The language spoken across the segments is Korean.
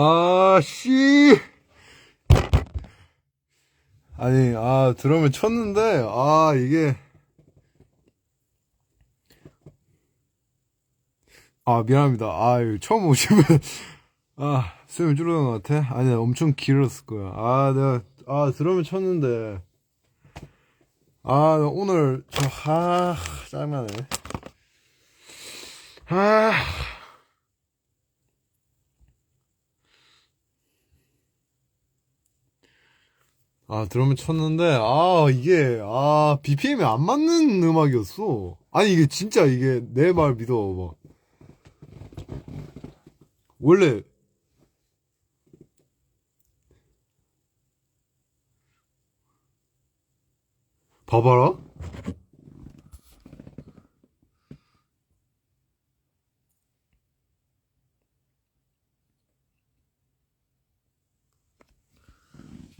아, 씨. 아니, 아, 드럼을 쳤는데, 아, 이게. 아, 미안합니다. 아, 처음 오시면, 아, 수염 줄어든 것 같아? 아니, 엄청 길었을 거야. 아, 내가, 아, 드럼을 쳤는데. 아, 나 오늘, 저, 아, 짜증나네. 아. 아, 드럼을 쳤는데, 아, 이게, 아, BPM이 안 맞는 음악이었어. 아니, 이게 진짜 이게 내 말 믿어, 봐. 원래, 봐봐라?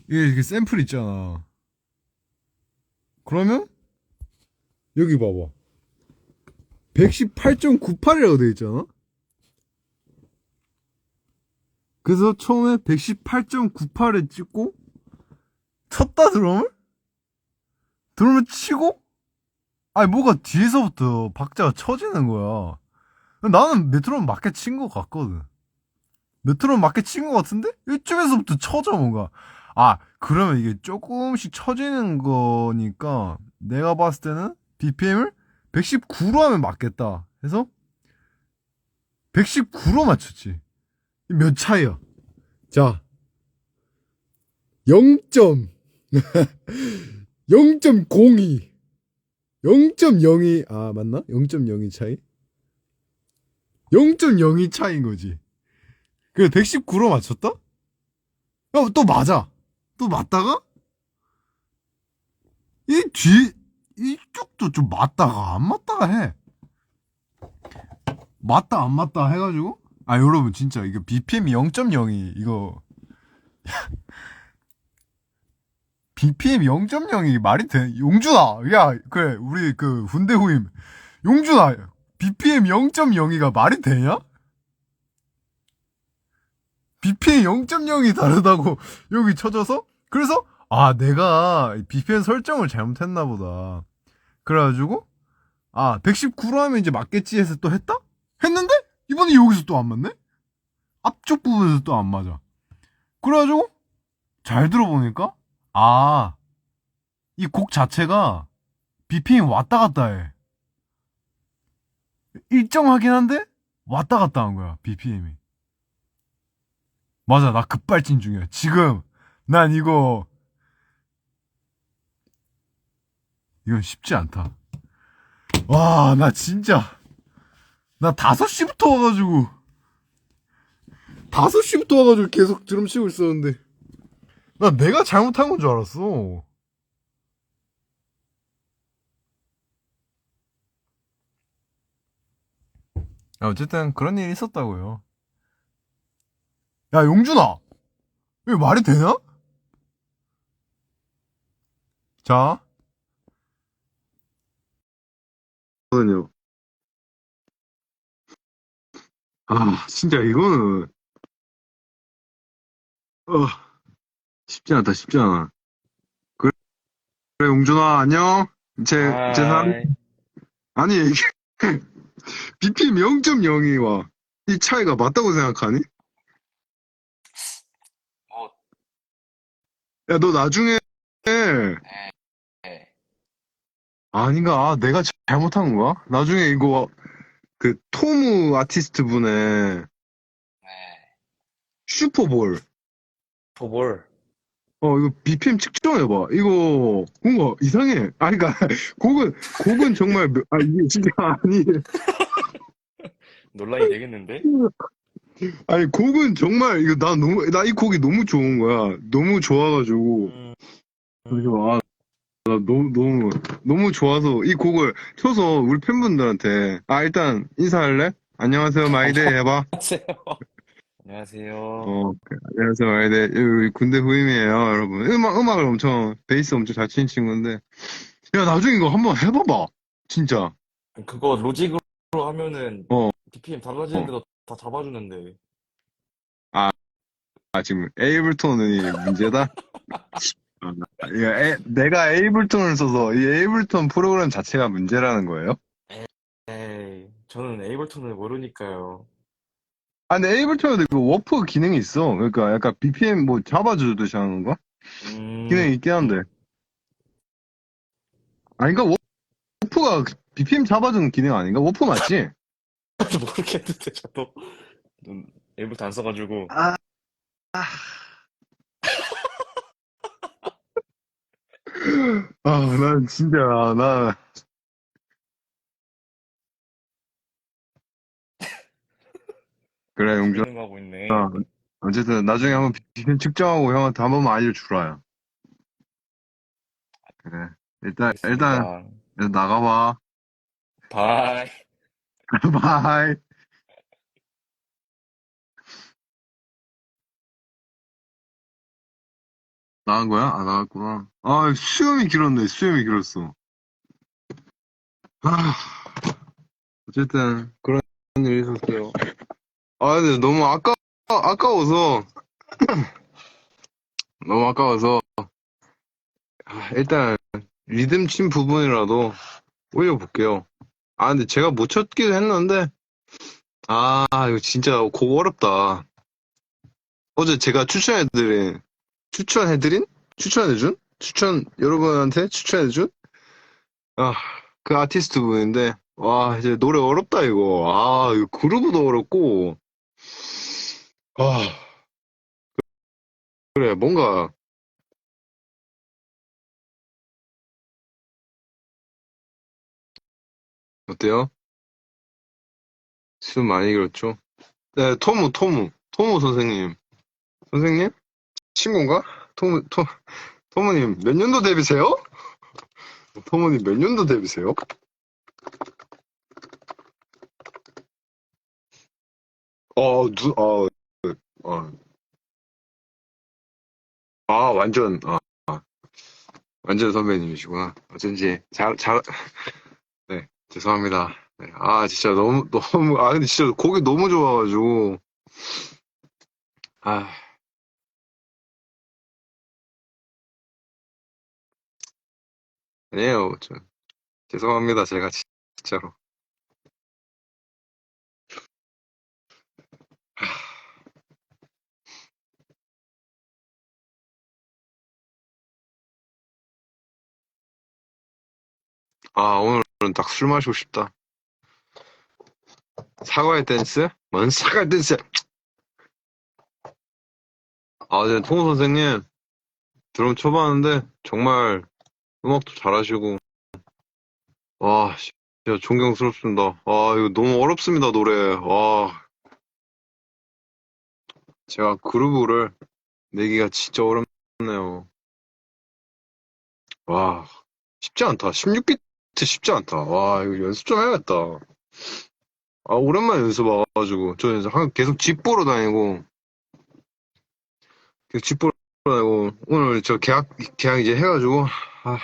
이게, 이게 샘플 있잖아. 그러면, 여기 봐봐. 118.98이라고 돼 있잖아? 그래서 처음에 118.98에 찍고, 쳤다 드럼을? 드럼을 치고? 아니, 뭐가 뒤에서부터 박자가 쳐지는 거야. 나는 메트로놈 맞게 친 것 같거든. 메트로놈 맞게 친 것 같은데? 이쯤에서부터 쳐져, 뭔가. 아, 그러면 이게 조금씩 쳐지는 거니까 내가 봤을 때는 BPM을 119로 하면 맞겠다. 해서 119로 맞췄지. 몇 차이야? 자, 0. 0.02. 0.02. 아, 맞나? 0.02 차이? 0.02 차이인 거지. 그래, 119로 맞췄다? 야, 또 맞아. 또 맞다가? 이 뒤, 이쪽도 좀 맞다가 안 맞다가 해. 맞다 안 맞다 해가지고 아 여러분 진짜 이거 BPM이 0.02 이거 BPM 0.02 말이 돼? 용준아 야 그래 우리 그 훈대 후임 용준아 BPM 0.02가 말이 되냐? BPM 0.0이 다르다고 여기 쳐져서? 그래서 아 내가 BPM 설정을 잘못했나 보다. 그래가지고 아 119로 하면 이제 맞겠지 해서 또 했다? 했는데? 이번에 여기서 또 안 맞네? 앞쪽 부분에서 또 안 맞아. 그래가지고 잘 들어보니까 아 이 곡 자체가 BPM 왔다 갔다 해. 일정하긴 한데 왔다 갔다 한 거야 BPM이 맞아 나 급발진 중이야. 지금. 난 이거. 이건 쉽지 않다. 와 나 진짜. 나 5시부터 와가지고. 5시부터 와가지고 계속 드럼 치고 있었는데. 나 내가 잘못한 건 줄 알았어. 야, 어쨌든 그런 일이 있었다고요 야 용준아 이게 말이 되냐? 자 거든요. 아, 진짜 이거는 어, 쉽지 않다, 쉽지 않아. 그래, 그래, 용준아, 안녕. 제, 제 사람, 아이, 아니, 이게, BPM 0.02와 이 차이가 맞다고 생각하니? 야, 너 나중에, 네. 아닌가, 아, 내가 잘못한 거야? 나중에 이거, 그, 토무 아티스트 분의 네. 슈퍼볼, 도볼. 어, 이거 BPM 측정해봐. 이거, 뭔가 이상해. 아, 그니까, 곡은, 곡은 정말, 몇- 아, 이게 진짜 아니. 논란이 되겠는데? 아니, 곡은 정말, 이거 나 너무, 나 이 곡이 너무 좋은 거야. 너무 좋아가지고. 음, 그래서, 아, 나 너무, 너무, 너무 좋아서 이 곡을 쳐서 우리 팬분들한테, 아, 일단 인사할래? 안녕하세요, 마이데이 해봐. 안녕하세요. 안녕하세요. 어, 안녕하세요, 마이데이. 우리 군대 후임이에요, 여러분. 음악, 음악을 엄청, 베이스 엄청 잘 치는 친구인데. 야, 나중에 이거 한번 해봐봐. 진짜. 그거 로직으로 하면은 어. BPM 달라지는데도 다 잡아주는데. 지금 에이블톤이 문제다? 아, 이거 에- 내가 에이블톤을 써서 이 에이블톤 프로그램 자체가 문제라는 거예요? 에이, 저는 에이블톤을 모르니까요. 아, 근데 에이블톤에도 그 워프 기능이 있어. 그러니까 약간 BPM 뭐 잡아주듯이 하는 거? 음, 기능이 있긴 한데. 아닌가? 워- 워프가 BPM 잡아주는 기능 아닌가? 워프 맞지? 모르겠는데, 저도. 음, 에이블톤 안 써가지고. 아, 아, 난 진짜, 나. 그래, 용준. 하고 있네. 아, 어쨌든, 나중에 한번 BPM 측정하고 형한테 한 번만 알려주라. 그래. 일단, 일단, 알겠습니다. 일단 나가봐. 바이. 바이. 나간 거야? 아, 나갔구나. 아, 수염이 길었네. 수염이 길었어. 아, 어쨌든, 그런 일이 있었어요. 아, 근데 너무 아까, 아까워서, 너무 아까워서, 아, 일단, 리듬 친 부분이라도 올려볼게요. 아, 근데 제가 못 쳤기도 했는데, 아, 이거 진짜 곡 어렵다. 어제 제가 추천해드린, 추천해드린? 추천해준? 추천, 여러분한테 추천해준? 아, 그 아티스트 분인데, 와, 이제 노래 어렵다, 이거. 아, 이거 그루브도 어렵고, 아, 그래, 뭔가, 어때요? 수업 많이 길었죠? 네, 토무, 토무, 토무 선생님. 선생님? 친구인가? 토무, 토, 토무님, 몇 년도 데뷔세요? 토무님, 몇 년도 데뷔세요? 어, 누, 어, 어. 아, 완전, 아, 아. 완전 선배님이시구나. 어쩐지, 잘, 잘, 네, 죄송합니다. 네, 아, 진짜 너무, 너무, 아, 근데 진짜 곡이 너무 좋아가지고, 아, 아니에요. 저, 죄송합니다. 제가 진- 진짜로. 아, 오늘은 딱 술 마시고 싶다. 사과의 댄스? 뭔 사과의 댄스? 아, 네, 통호 선생님, 드럼 쳐봤는데, 정말 음악도 잘하시고, 와, 진짜 존경스럽습니다. 아, 이거 너무 어렵습니다, 노래. 와, 제가 그루브를 내기가 진짜 어렵네요. 와, 쉽지 않다. 16비트 쉽지 않다. 와, 이거 연습 좀 해야겠다. 아, 오랜만에 연습 와가지고, 저 한- 계속 집 보러 다니고, 계속 집 보러 다니고, 오늘 저 계약, 계약 이제 해가지고, 아,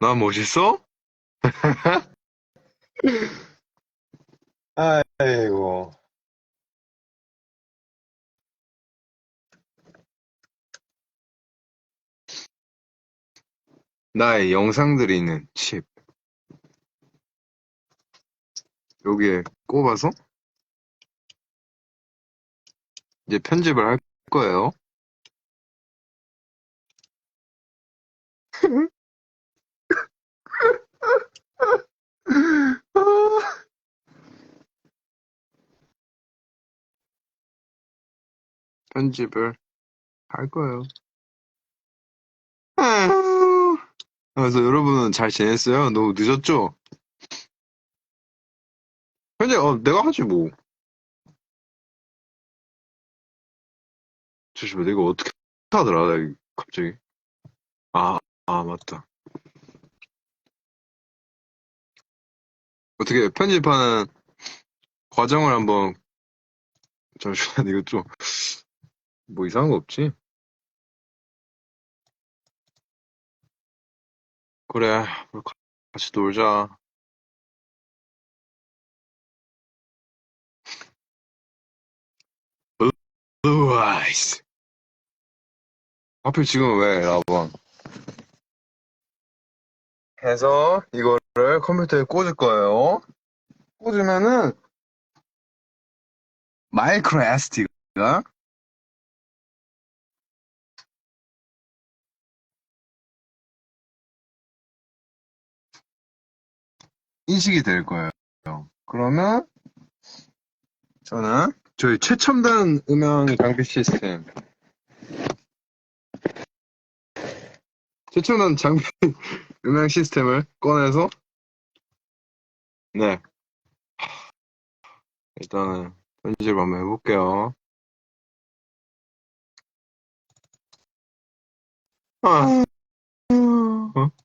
나 멋있어? 아이고. 나의 영상들이 있는 칩. 여기에 꼽아서 이제 편집을 할 거예요. 편집을 할 거예요. 그래서 여러분은 잘 지냈어요? 너무 늦었죠? 편집, 어, 내가 하지 뭐. 잠시만, 내가 어떻게 하더라, 나 이거 갑자기. 아, 아, 맞다. 어떻게 편집하는 과정을 한번, 잠시만, 이거 좀, 뭐 이상한 거 없지? 그래, 같이 놀자. 아이스. 하필 지금 왜, 라방? 해서 이거를 컴퓨터에 꽂을 거예요. 꽂으면은 마이크로 SD가 인식이 될 거예요. 그러면 저는 저희 최첨단 음향 장비 시스템 최첨단 장비 음향 시스템을 꺼내서 네 일단은 편집을 한번 해볼게요. 아, 어?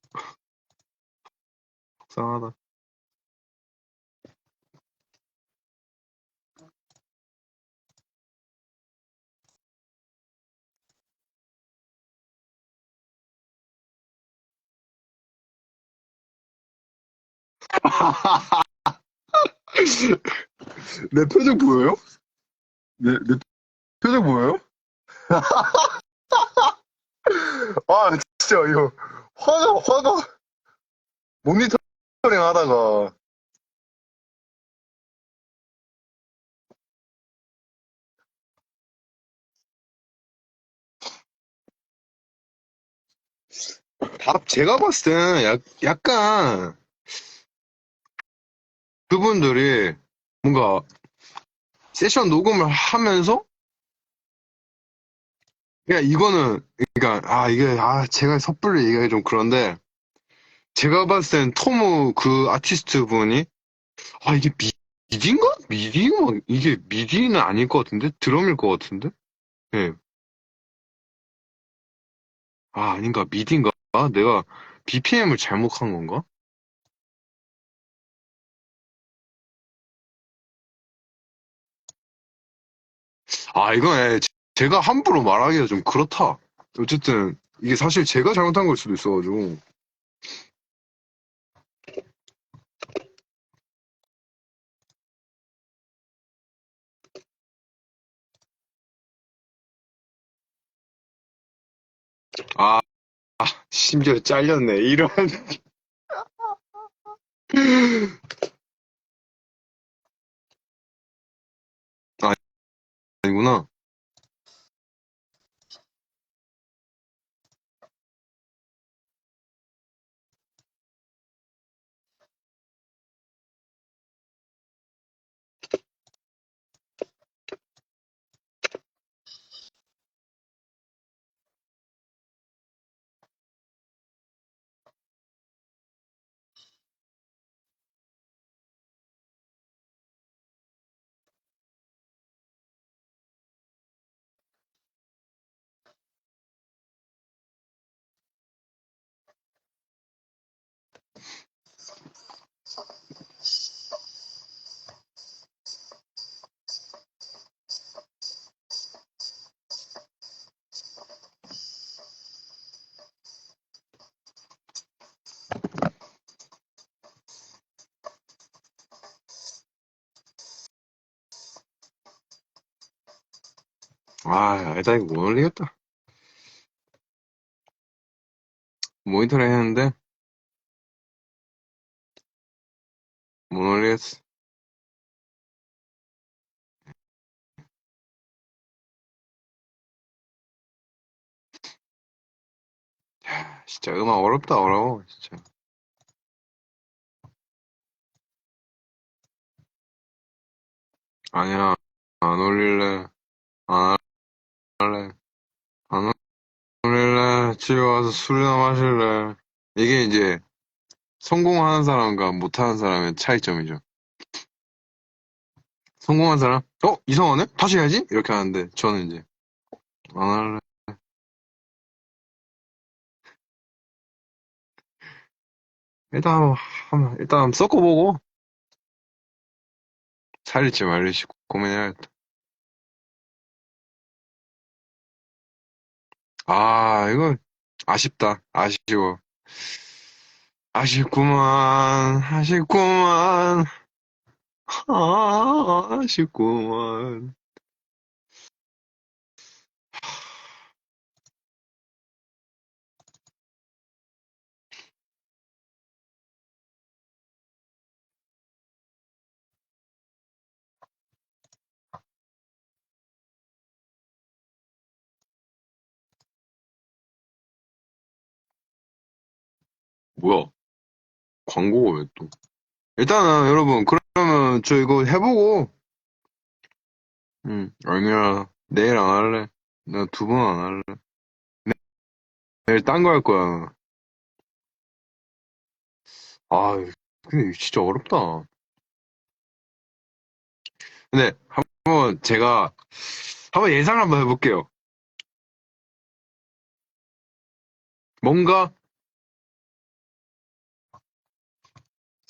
속상하다. 내 표정 보여요? 내, 내 표정 보여요? 아, 진짜, 이거, 화가, 화가, 모니터링 하다가, 다, 제가 봤을 약, 약간, 그분들이 뭔가, 세션 녹음을 하면서, 그냥 이거는, 그러니까, 아, 이게, 아, 제가 섣불리 얘기하기 좀 그런데, 제가 봤을 땐 토무 그 아티스트 분이, 아, 이게 미, 미디인가? 미디? 막, 이게 미디는 아닐 것 같은데? 드럼일 것 같은데? 예. 아, 아닌가? 미디인가? 내가 BPM을 잘못한 건가? 아, 이건 예, 제- 제가 함부로 말하기가 좀 그렇다. 어쨌든, 이게 사실 제가 잘못한 걸 수도 있어가지고. 아, 아, 심지어 잘렸네. 이런. 아니구나. 아, 일단 이거 못 올리겠다. 모니터링 했는데, 못 올리겠어. 야, 진짜 음악 어렵다, 어려워, 진짜. 아니야, 안 올릴래. 안 올릴래. 집에 와서 술이나 마실래. 이게 이제, 성공하는 사람과 못하는 사람의 차이점이죠. 성공한 사람, 어? 이상하네? 다시 해야지? 이렇게 하는데, 저는 이제, 안 할래. 일단, 한번, 일단 섞어보고, 살릴지 말릴지 고민해야겠다. 아, 이거, 아쉽다. 아쉬워. 아쉽구만, 아쉽구만, 아, 아쉽구만. 뭐야? 광고가 왜 또? 일단은 여러분, 그러면 저 이거 해보고, 음, 아니야, 내일 안 할래. 내가 두번 안 할래. 내일 딴 거 할 거야. 아, 근데 진짜 어렵다. 근데 한번 제가 한번 예상을 한번 해볼게요. 뭔가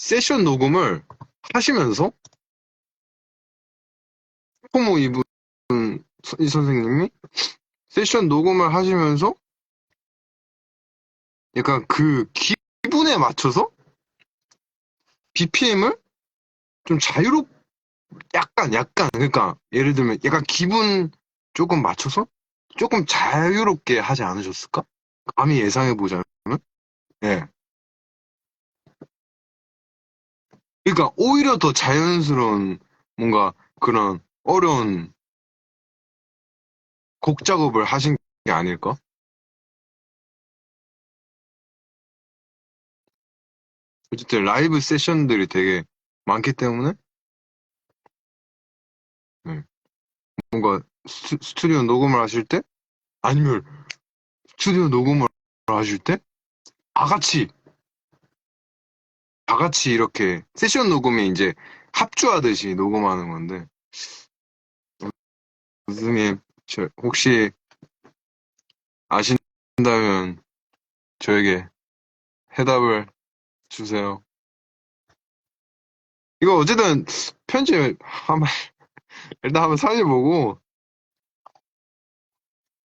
세션 녹음을 하시면서 호모 이분 이 선생님이 세션 녹음을 하시면서 약간 그 기분에 맞춰서 BPM을 좀 자유롭 약간 약간 그러니까 예를 들면 약간 기분 조금 맞춰서 조금 자유롭게 하지 않으셨을까? 감히 예상해 보자면 예. 그러니까 오히려 더 자연스러운 뭔가 그런 어려운 곡 작업을 하신 게 아닐까? 어쨌든 라이브 세션들이 되게 많기 때문에 네. 뭔가 스, 스튜디오 녹음을 하실 때 아니면 스튜디오 녹음을 하실 때다 같이 다 같이 이렇게 세션 녹음이 이제 합주하듯이 녹음하는 건데 선생님 저 혹시 아신다면 저에게 해답을 주세요. 이거 어쨌든 편집 한번 일단 한번 살려보고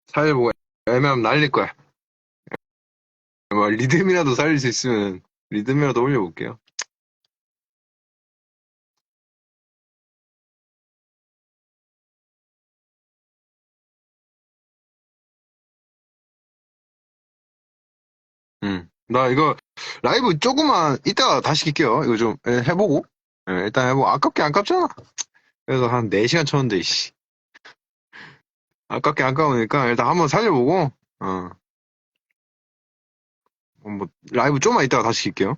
살려보고 애매하면 날릴 거야. 뭐 리듬이라도 살릴 수 있으면 리듬이라도 올려볼게요. 음, 나 이거 라이브 조금만 이따가 다시 킬게요. 이거 좀 예, 해보고. 예, 일단 해보고. 아깝게 아깝잖아. 그래서 한 4시간 쳤는데, 씨. 아깝게 아까우니까 일단 한번 살려보고, 어. 어, 뭐, 라이브 좀만 이따가 다시 킬게요.